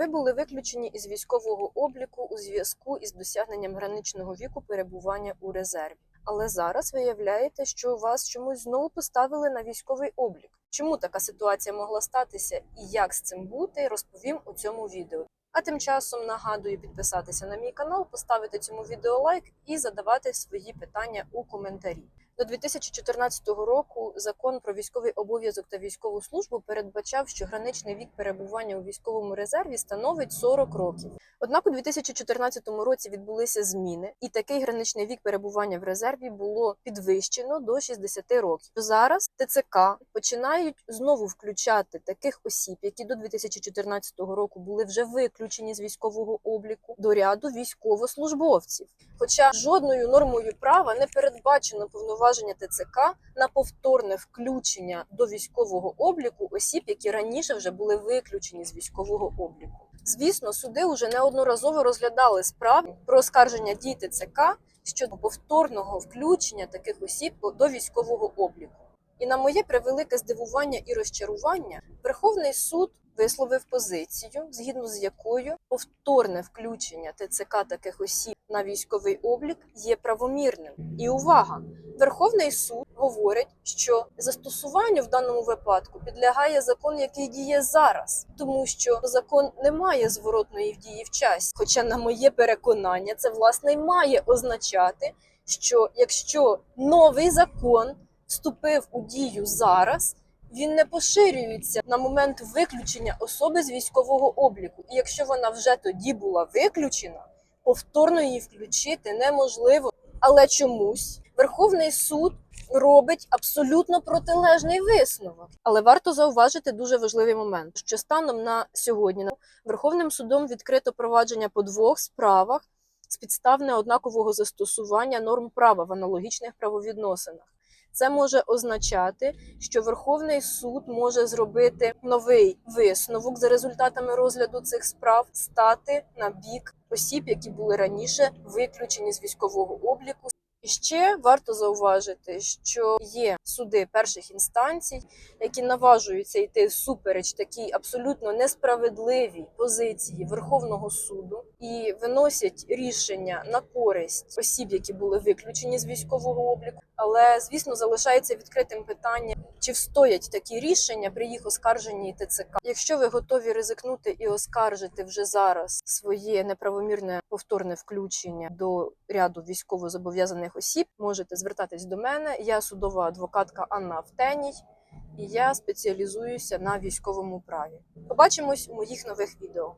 Ви були виключені із військового обліку у зв'язку із досягненням граничного віку перебування у резерві. Але зараз виявляєте, що вас чомусь знову поставили на військовий облік. Чому така ситуація могла статися і як з цим бути, розповім у цьому відео. А тим часом нагадую підписатися на мій канал, поставити цьому відео лайк і задавати свої питання у коментарі. До 2014 року закон про військовий обов'язок та військову службу передбачав, що граничний вік перебування у військовому резерві становить 40 років. Однак у 2014 році відбулися зміни, і такий граничний вік перебування в резерві було підвищено до 60 років. Зараз ТЦК починають знову включати таких осіб, які до 2014 року були вже виключені з військового обліку до ряду військовослужбовців. Хоча жодною нормою права не передбачено повноваження ТЦК на повторне включення до військового обліку осіб, які раніше вже були виключені з військового обліку. Звісно, суди вже неодноразово розглядали справи про оскарження дій ТЦК щодо повторного включення таких осіб до військового обліку. І на моє превелике здивування і розчарування, Верховний суд висловив позицію, згідно з якою повторне включення ТЦК таких осіб на військовий облік є правомірним. І увага! Верховний суд говорить, що застосуванню в даному випадку підлягає закон, який діє зараз, тому що закон не має зворотної дії в часі. Хоча, на моє переконання, це власне й має означати, що якщо новий закон вступив у дію зараз, він не поширюється на момент виключення особи з військового обліку. І якщо вона вже тоді була виключена, повторно її включити неможливо. Але чомусь Верховний суд робить абсолютно протилежний висновок. Але варто зауважити дуже важливий момент, що станом на сьогодні Верховним судом відкрито провадження по двох справах з підстав неоднакового застосування норм права в аналогічних правовідносинах. Це може означати, що Верховний суд може зробити новий висновок за результатами розгляду цих справ, стати на бік осіб, які були раніше виключені з військового обліку. І ще варто зауважити, що є суди перших інстанцій, які наважуються йти всупереч такій абсолютно несправедливій позиції Верховного суду і виносять рішення на користь осіб, які були виключені з військового обліку. Але звісно залишається відкритим питання, чи встоять такі рішення при їх оскарженні ТЦК. Якщо ви готові ризикнути і оскаржити вже зараз своє неправомірне повторне включення до ряду військовозобов'язаних осіб, можете звертатись до мене. Я судова адвокатка Анна Автеній, і я спеціалізуюся на військовому праві. Побачимось у моїх нових відео.